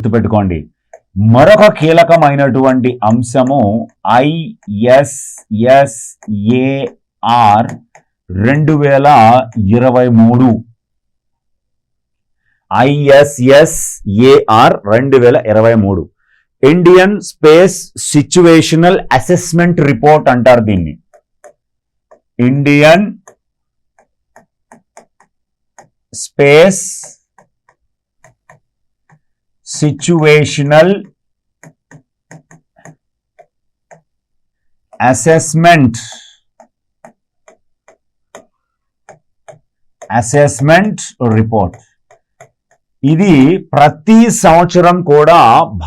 గుర్తుపెట్టుకోండి. మరొక కీలకమైనటువంటి అంశము ఐఎస్ఎస్ఏఆర్ రెండు వేల ఇరవై మూడు. ఐఎస్ఎస్ఏఆర్ రెండు వేల ఇరవై మూడు. Indian space situational assessment report అంటారు దీన్ని. Indian space situational assessment assessment report ఇది ప్రతి సంవత్సరం కూడా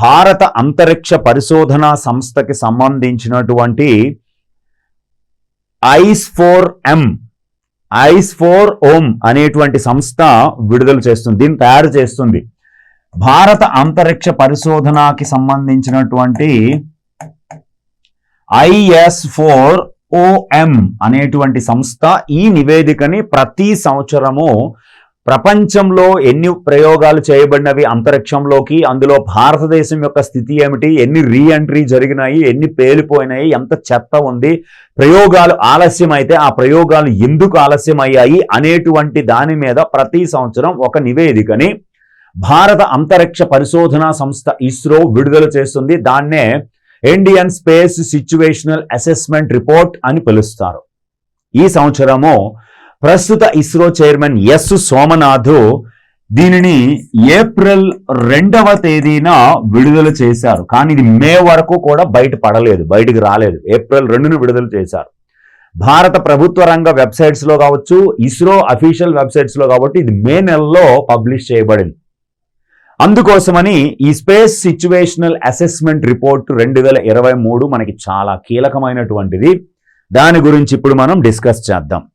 భారత అంతరిక్ష పరిశోధన సంస్థకి సంబంధించినటువంటి IS four M IS four OM అనేటువంటి సంస్థ విడుదల చేస్తుంది దీన్ని తయారు చేస్తుంది. భారత అంతరిక్ష పరిశోధనకి సంబంధించినటువంటి ఐఎస్ ఫోర్ ఓఎం అనేటువంటి సంస్థ ఈ నివేదికని ప్రతి సంవత్సరము ప్రపంచంలో ఎన్ని ప్రయోగాలు చేయబడినవి అంతరిక్షంలోకి అందులో భారతదేశం యొక్క స్థితి ఏమిటి ఎన్ని రీఎంట్రీ జరిగినాయి ఎన్ని పేలిపోయినాయి ఎంత చెత్త ఉంది ప్రయోగాలు ఆలస్యం అయితే ఆ ప్రయోగాలు ఎందుకు ఆలస్యం అయ్యాయి అనేటువంటి దాని మీద ప్రతి సంవత్సరం ఒక నివేదికని భారత అంతరిక్ష పరిశోధనా సంస్థ ఇస్రో విడుదల చేస్తుంది. దాన్నే Indian space situational assessment report అని పిలుస్తారు. ఈ సంవత్సరము ప్రస్తుత ఇస్రో చైర్మన్ ఎస్ సోమనాథ్ దీనిని ఏప్రిల్ రెండవ తేదీన విడుదల చేశారు. కానీ ఇది మే వరకు కూడా బయట పడలేదు బయటికి రాలేదు. ఏప్రిల్ రెండును విడుదల చేశారు. భారత ప్రభుత్వ రంగ వెబ్సైట్స్లో కావచ్చు ఇస్రో అఫీషియల్ వెబ్సైట్స్లో కాబట్టి ఇది మే నెలలో పబ్లిష్ చేయబడింది. అందుకోసమని ఈ స్పేస్ సిచ్యువేషనల్ అసెస్మెంట్ రిపోర్ట్ రెండు వేల ఇరవై మూడు మనకి చాలా కీలకమైనటువంటిది. దాని గురించి ఇప్పుడు మనం డిస్కస్ చేద్దాం.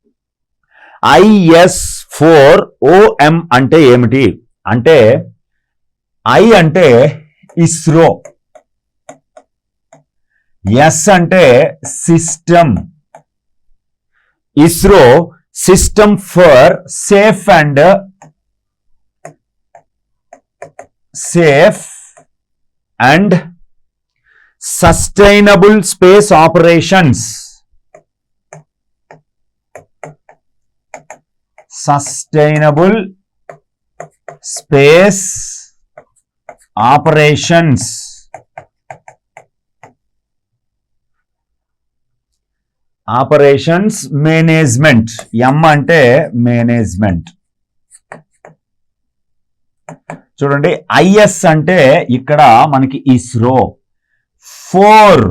ఐఎస్ ఫోర్ ఓఎం అంటే ఏమిటి? అంటే ఐ అంటే ఇస్రో. ఎస్ అంటే system. ISRO system for safe and safe and sustainable space operations. Sustainable space operations. Operations management. M అంటే మేనేజ్మెంట్. చూడండి ఐఎస్ అంటే ఇక్కడ మనకి ISRO. Four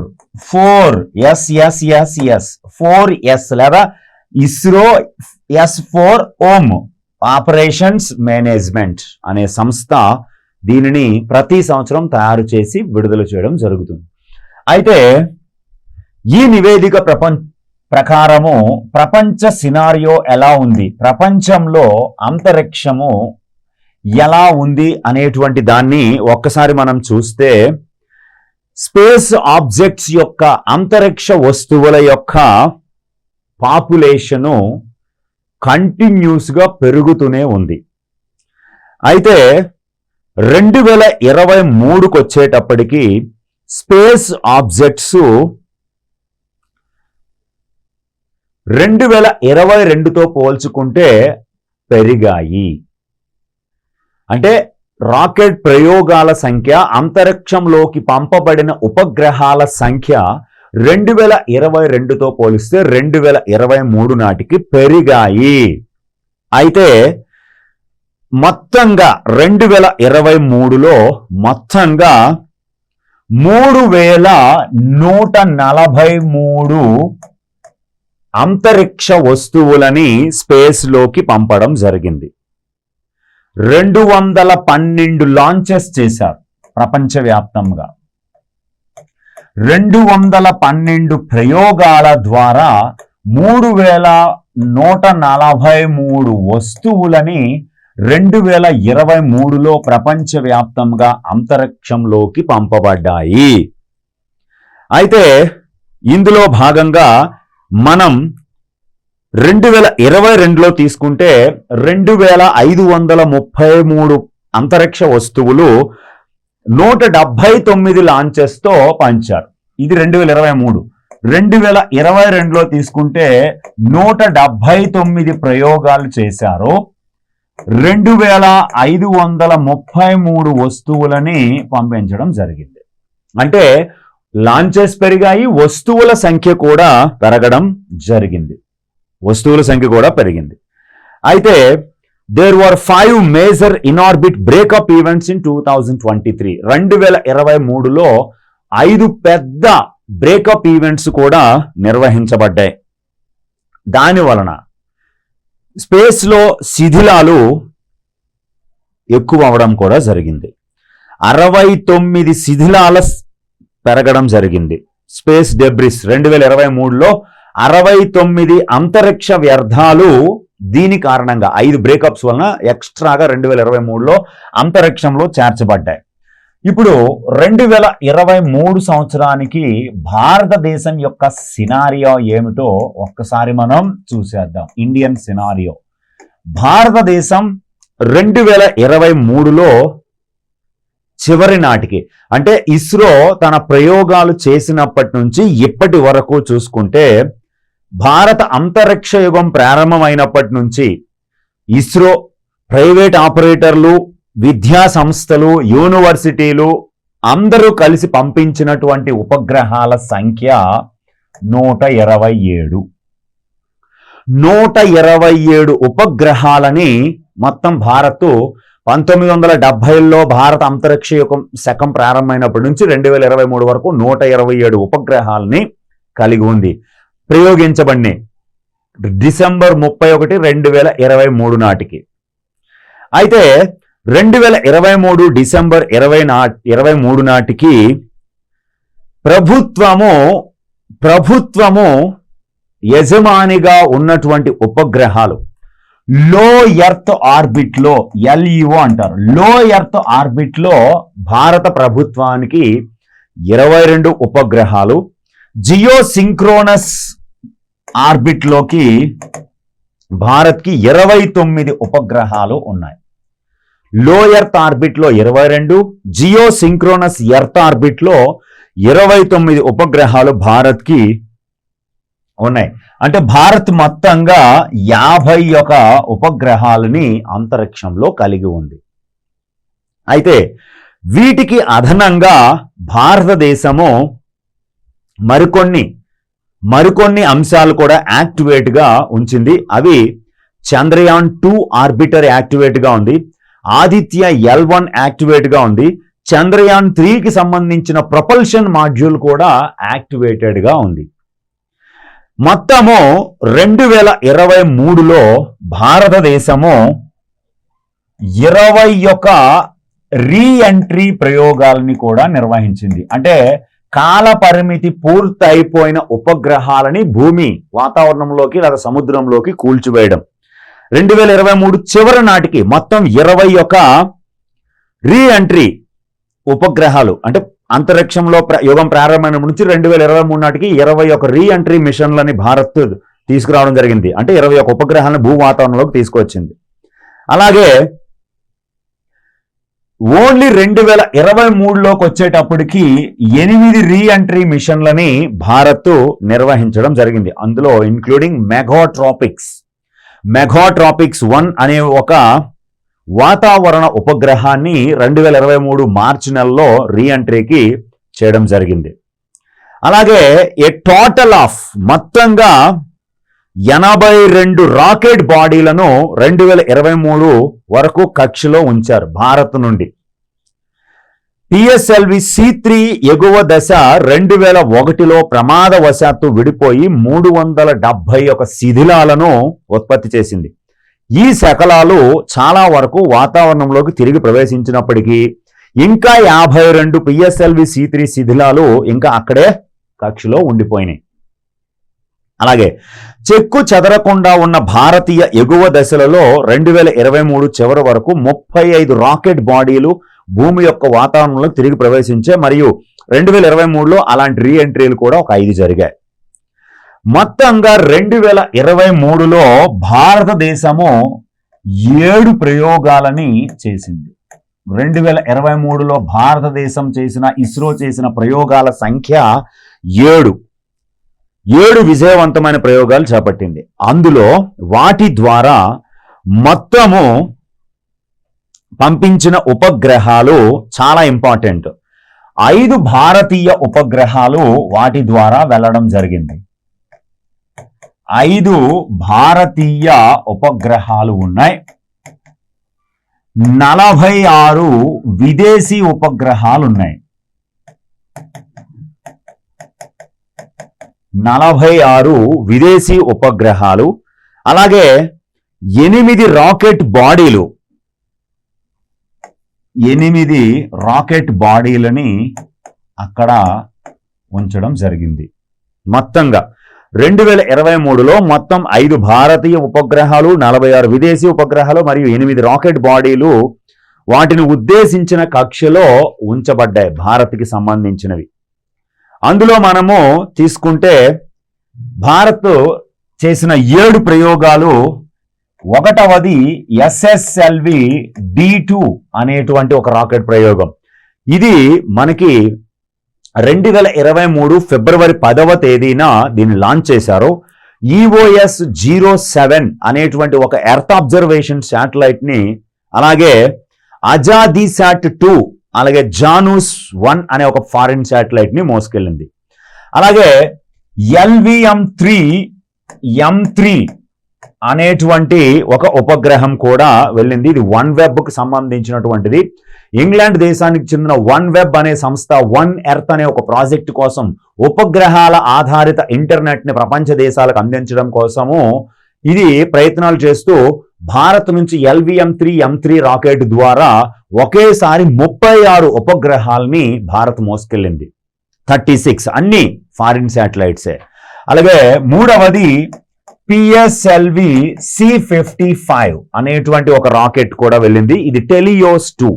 four S S S S four S లేదా ISRO S four OM operations management అనే సంస్థ దీనిని ప్రతి సంవత్సరం తయారు చేసి విడుదల చేయడం జరుగుతుంది. అయితే ఈ నివేదిక ప్రపంచ ప్రకారము ప్రపంచ సినారియో ఎలా ఉంది? ప్రపంచంలో అంతరిక్షము ఎలా ఉంది అనేటువంటి దాన్ని ఒక్కసారి మనం చూస్తే స్పేస్ ఆబ్జెక్ట్స్ యొక్క అంతరిక్ష వస్తువుల యొక్క పాపులేషను కంటిన్యూస్గా పెరుగుతూనే ఉంది. అయితే రెండు వేల ఇరవై మూడుకు వచ్చేటప్పటికి స్పేస్ ఆబ్జెక్ట్స్ రెండు వేల ఇరవై రెండుతో పోల్చుకుంటే పెరిగాయి. అంటే రాకెట్ ప్రయోగాల సంఖ్య అంతరిక్షంలోకి పంపబడిన ఉపగ్రహాల సంఖ్య రెండు వేల ఇరవై రెండుతో పోలిస్తే రెండు వేల ఇరవై మూడు నాటికి పెరిగాయి. అయితే మొత్తంగా రెండు వేల ఇరవై మూడులో మొత్తంగా మూడు వేల నూట నలభై మూడు అంతరిక్ష వస్తువులని స్పేస్లోకి పంపడం జరిగింది. రెండు వందల పన్నెండు లాంచెస్ చేశారు ప్రపంచవ్యాప్తంగా. రెండు వందల పన్నెండు ప్రయోగాల ద్వారా మూడు వేల నూట నలభై మూడు వస్తువులని రెండు వేల ఇరవై మూడులో ప్రపంచవ్యాప్తంగా అంతరిక్షంలోకి పంపబడ్డాయి. అయితే ఇందులో భాగంగా మనం రెండు వేల ఇరవై రెండులో తీసుకుంటే రెండు వేల ఐదు వందల ముప్పై మూడు అంతరిక్ష వస్తువులు నూట డెబ్బై తొమ్మిది లాంచెస్తో పంచారు. ఇది రెండు వేల ఇరవై మూడు. రెండు వేల ఇరవై రెండులో తీసుకుంటే నూట డెబ్బై తొమ్మిది ప్రయోగాలు చేశారు. రెండు వేల ఐదు వందల ముప్పై మూడు వస్తువులని పంపించడం జరిగింది. అంటే లాంచెస్ పెరిగాయి వస్తువుల సంఖ్య కూడా పెరగడం జరిగింది. వస్తువుల సంఖ్య కూడా పెరిగింది. అయితే there were five major in orbit breakup events in two thousand twenty three రెండు వేల ఇరవై మూడులో ఐదు పెద్ద బ్రేకప్ ఈవెంట్స్ కూడా నిర్వహించబడ్డాయి. దాని వలన స్పేస్లో శిథిలాలు ఎక్కువ అవడం కూడా జరిగింది. అరవై తొమ్మిది శిథిలాల పెరగడం జరిగింది. స్పేస్ డెబ్రిస్ రెండు వేల ఇరవై మూడులో అరవై తొమ్మిది అంతరిక్ష వ్యర్థాలు దీని కారణంగా ఐదు బ్రేకప్స్ వలన ఎక్స్ట్రాగా రెండు వేల ఇరవై మూడులో అంతరిక్షంలో చేర్చబడ్డాయి. ఇప్పుడు రెండు వేల ఇరవై మూడు సంవత్సరానికి భారతదేశం యొక్క సినారియో ఏమిటో ఒక్కసారి మనం చూసేద్దాం. ఇండియన్ సినారియో భారతదేశం రెండు వేల ఇరవై మూడులో చివరి నాటికి అంటే ఇస్రో తన ప్రయోగాలు చేసినప్పటి నుంచి ఇప్పటి వరకు చూసుకుంటే భారత అంతరిక్ష యుగం ప్రారంభమైనప్పటి నుంచి ఇస్రో ప్రైవేట్ ఆపరేటర్లు విద్యా సంస్థలు యూనివర్సిటీలు అందరూ కలిసి పంపించినటువంటి ఉపగ్రహాల సంఖ్య నూట ఇరవై ఏడు. నూట ఇరవై ఏడు ఉపగ్రహాలని మొత్తం భారత్ పంతొమ్మిది వందల డెబ్బైలో భారత అంతరిక్ష యుగం శకం ప్రారంభమైనప్పటి నుంచి రెండు వేల ఇరవై మూడు వరకు నూట ఇరవై ఏడు ఉపగ్రహాలని కలిగి ఉంది. ప్రయోగించబడినాయి. డిసెంబర్ ముప్పై ఒకటి రెండు వేల ఇరవై మూడు నాటికి. అయితే రెండు వేల ఇరవై మూడు డిసెంబర్ ఇరవై నా ఇరవై మూడు నాటికి ప్రభుత్వము ప్రభుత్వము యజమానిగా ఉన్నటువంటి ఉపగ్రహాలు లో ఎర్త్ ఆర్బిట్లో ఎల్ఈఓ అంటారు. లో ఎర్త్ ఆర్బిట్లో భారత ప్రభుత్వానికి ఇరవై రెండు ఉపగ్రహాలు జియో సింక్రోనస్ ఆర్బిట్లోకి భారత్కి ఇరవై తొమ్మిది ఉపగ్రహాలు ఉన్నాయి. లో ఎర్త్ ఆర్బిట్లో ఇరవై రెండు జియో సింక్రోనస్ ఎర్త్ ఆర్బిట్లో ఇరవై తొమ్మిది ఉపగ్రహాలు భారత్కి ఉన్నాయి. అంటే భారత్ మొత్తంగా యాభై ఒక ఉపగ్రహాలని అంతరిక్షంలో కలిగి ఉంది. అయితే వీటికి అదనంగా భారతదేశము మరికొన్ని మరికొన్ని అంశాలు కూడా యాక్టివేట్గా ఉంచింది. అవి చంద్రయాన్ టూ ఆర్బిటర్ యాక్టివేట్గా ఉంది. ఆదిత్య ఎల్ వన్ యాక్టివేట్గా ఉంది. చంద్రయాన్ త్రీకి సంబంధించిన ప్రొపల్షన్ మాడ్యూల్ కూడా యాక్టివేటెడ్గా ఉంది. మొత్తము రెండు వేల ఇరవై మూడులో భారతదేశము ఇరవై ఒక రీ ఎంట్రీ ప్రయోగాల్ని కూడా నిర్వహించింది. అంటే కాల పరిమితి పూర్తయిపోయిన ఉపగ్రహాలని భూమి వాతావరణంలోకి లేదా సముద్రంలోకి కూల్చివేయడం. రెండు వేల ఇరవై మూడు చివరి నాటికి మొత్తం ఇరవై ఒక రీ ఎంట్రీ ఉపగ్రహాలు అంటే అంతరిక్షంలో ప్ర- యుగం ప్రారంభమైన నుంచి రెండు వేల ఇరవై మూడు నాటికి ఇరవై ఒక రీ ఎంట్రీ మిషన్లని భారత్ తీసుకురావడం జరిగింది. అంటే ఇరవై ఒక ఉపగ్రహాలను భూ వాతావరణంలోకి తీసుకొచ్చింది. అలాగే ఓన్లీ రెండు వేల ఇరవై మూడులోకి వచ్చేటప్పటికి ఎనిమిది రీ ఎంట్రీ మిషన్లని భారత్ నిర్వహించడం జరిగింది. అందులో ఇంక్లూడింగ్ మెగాట్రాపిక్స్ మెగాట్రాపిక్స్ వన్ అనే ఒక వాతావరణ ఉపగ్రహాన్ని రెండు వేల ఇరవై మూడు మార్చి నెలలో రీ ఎంట్రీకి చేయడం జరిగింది. అలాగే ఏ టోటల్ ఆఫ్ మొత్తంగా ఎనభై రెండు రాకెట్ బాడీలను రెండు వేల ఇరవై మూడు వరకు కక్షలో ఉంచారు భారత్ నుండి. పిఎస్ఎల్వి సి త్రీ ఎగువ దశ రెండు వేల ఒకటిలో ప్రమాదవశాత్తు విడిపోయి మూడు వందల డెబ్బై ఒక శిథిలాలను ఉత్పత్తి చేసింది. ఈ శకలాలు చాలా వరకు వాతావరణంలోకి తిరిగి ప్రవేశించినప్పటికీ ఇంకా యాభై రెండు పిఎస్ఎల్వి సి త్రీ శిథిలాలు ఇంకా అక్కడే కక్షలో ఉండిపోయినాయి. అలాగే చెక్కు చెదరకుండా ఉన్న భారతీయ ఎగువ దశలలో రెండు వేల ఇరవై మూడు చివరి వరకు ముప్పై ఐదు రాకెట్ బాడీలు భూమి యొక్క వాతావరణంలో తిరిగి ప్రవేశించే మరియు రెండు వేల ఇరవై మూడులో అలాంటి రీ ఎంట్రీలు కూడా ఒక ఐదు జరిగాయి. మొత్తంగా రెండు వేల ఇరవై మూడులో భారతదేశము ఏడు ప్రయోగాలని చేసింది. రెండు వేల ఇరవై మూడులో భారతదేశం చేసిన ఇస్రో చేసిన ప్రయోగాల సంఖ్య ఏడు. ఏడు విజయవంతమైన ప్రయోగాలు చేపట్టింది. అందులో వాటి ద్వారా మొత్తము పంపించిన ఉపగ్రహాలు చాలా ఇంపార్టెంట్ ఐదు భారతీయ ఉపగ్రహాలు వాటి ద్వారా వెళ్ళడం జరిగింది. ఐదు భారతీయ ఉపగ్రహాలు ఉన్నాయి. నలభై ఆరు విదేశీ ఉపగ్రహాలు ఉన్నాయి. నలభై ఆరు విదేశీ ఉపగ్రహాలు అలాగే ఎనిమిది రాకెట్ బాడీలు. ఎనిమిది రాకెట్ బాడీలని అక్కడ ఉంచడం జరిగింది. మొత్తంగా రెండు వేల ఇరవై మూడులో మొత్తం ఐదు భారతీయ ఉపగ్రహాలు నలభై ఆరు విదేశీ ఉపగ్రహాలు మరియు ఎనిమిది రాకెట్ బాడీలు వాటిని ఉద్దేశించిన కక్షలో ఉంచబడ్డాయి భారత్కి సంబంధించినవి. అందులో మనము తీసుకుంటే భారత్ చేసిన ఏడు ప్రయోగాలు. ఒకటవది ఎస్ఎస్ఎల్వి డి టూ అనేటువంటి ఒక రాకెట్ ప్రయోగం. ఇది మనకి రెండు వేల ఇరవై మూడు ఫిబ్రవరి పదవ తేదీన దీన్ని లాంచ్ చేశారు. ఈఓఎస్ జీరో సెవెన్ అనేటువంటి ఒక ఎర్త్ అబ్జర్వేషన్ శాటిలైట్ని అలాగే అజాదీ శాట్ టూ అలాగే జానూస్ వన్ అనే ఒక ఫారిన్ శాటిలైట్ని మోసుకెళ్ళింది. అలాగే ఎల్విఎం త్రీ ఎం త్రీ అనేటువంటి ఒక ఉపగ్రహం కూడా వెళ్ళింది. ఇది వన్ వెబ్కు సంబంధించినటువంటిది. ఇంగ్లాండ్ దేశానికి చెందిన వన్ వెబ్ అనే సంస్థ వన్ ఎర్త్ అనే ఒక ప్రాజెక్ట్ కోసం ఉపగ్రహాల ఆధారిత ఇంటర్నెట్ని ప్రపంచ దేశాలకు అందించడం కోసము ఇది ప్రయత్నాలు చేస్తూ భారత్ నుంచి LVM three M three rocket ద్వారా ఒకేసారి ముప్పై ఆరు ఉపగ్రహాల్ని భారత్ మోసుకెళ్ళింది. థర్టీ సిక్స్ అన్ని ఫారిన్ శాటిలైట్సే. అలాగే మూడవది పిఎస్ఎల్వి సి ఫిఫ్టీ ఫైవ్ అనేటువంటి ఒక రాకెట్ కూడా వెళ్ళింది. ఇది టెలియోస్ టూ.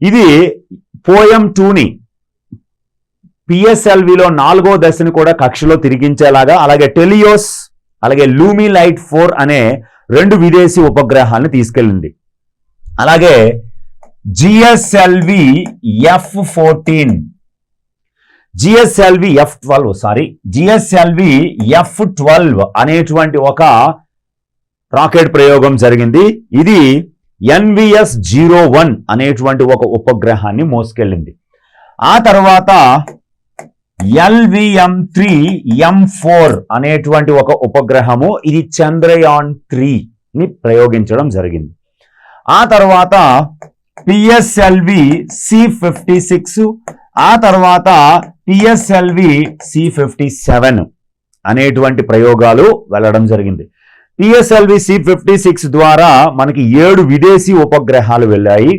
ఇది పోయం టూని పిఎస్ఎల్విలో నాలుగో దశని కూడా కక్షలో తిరిగించేలాగా అలాగే టెలియోస్ అలాగే లూమి లైట్ ఫోర్ అనే రెండు విదేశీ ఉపగ్రహాలను తీసుకెళ్ళింది. అలాగే GSLV F fourteen. GSLV F twelve sorry GSLV F twelve అనేటువంటి ఒక రాకెట్ ప్రయోగం జరిగింది. ఇది ఎన్విఎస్ జీరో వన్ అనేటువంటి ఒక ఉపగ్రహాన్ని మోసుకెళ్ళింది. ఆ తర్వాత ఎల్విఎం త్రీ ఎం ఫోర్ అనేటువంటి ఒక ఉపగ్రహము ఇది చంద్రయాన్ త్రీని ప్రయోగించడం జరిగింది. ఆ తర్వాత పిఎస్ఎల్వి సి ఫిఫ్టీ సిక్స్ ఆ తర్వాత పిఎస్ఎల్వి సి ఫిఫ్టీ సెవెన్ అనేటువంటి ప్రయోగాలు వెళ్ళడం జరిగింది. పిఎస్ఎల్వి సి ఫిఫ్టీ సిక్స్ ద్వారా మనకి ఏడు విదేశీ ఉపగ్రహాలు వెళ్ళాయి.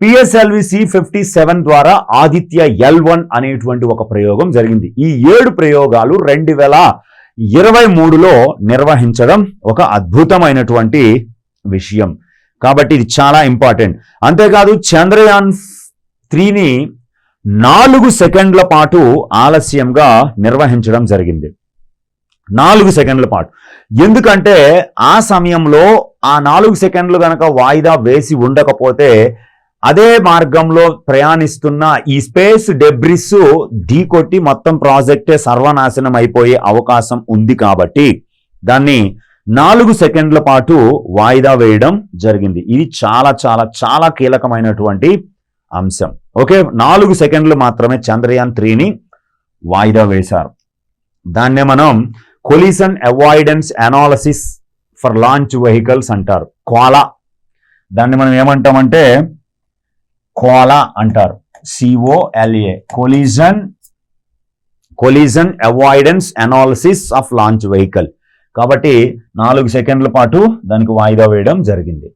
పిఎస్ఎల్వి సి ఫిఫ్టీ సెవెన్ ద్వారా ఆదిత్య ఎల్ వన్ అనేటువంటి ఒక ప్రయోగం జరిగింది. ఈ ఏడు ప్రయోగాలు రెండు వేల ఇరవై మూడులో నిర్వహించడం ఒక అద్భుతమైనటువంటి విషయం. కాబట్టి ఇది చాలా ఇంపార్టెంట్. అంతేకాదు చంద్రయాన్ త్రీని నాలుగు సెకండ్ల పాటు ఆలస్యంగా నిర్వహించడం జరిగింది. నాలుగు సెకండ్ల పాటు. ఎందుకంటే ఆ సమయంలో ఆ నాలుగు సెకండ్లు కనుక వాయిదా వేసి ఉండకపోతే అదే మార్గంలో ప్రయాణిస్తున్న ఈ స్పేస్ డెబ్రిస్ ఢీకొట్టి మొత్తం ప్రాజెక్టే సర్వనాశనం అయిపోయే అవకాశం ఉంది కాబట్టి దాన్ని నాలుగు సెకండ్ల పాటు వాయిదా వేయడం జరిగింది. ఇది చాలా చాలా చాలా కీలకమైనటువంటి అంశం. ఓకే? నాలుగు సెకండ్లు మాత్రమే చంద్రయాన్ త్రీని వాయిదా వేశారు. దాన్నే మనం collision avoidance analysis for launch vehicles అంటారు. కోలా దాన్ని మనం ఏమంటామంటే కోలా అంటారు. COLA collision collision avoidance analysis of launch vehicle కాబట్టి నాలుగు సెకండ్ల పాటు దానికి వాయిదా వేయడం జరిగింది.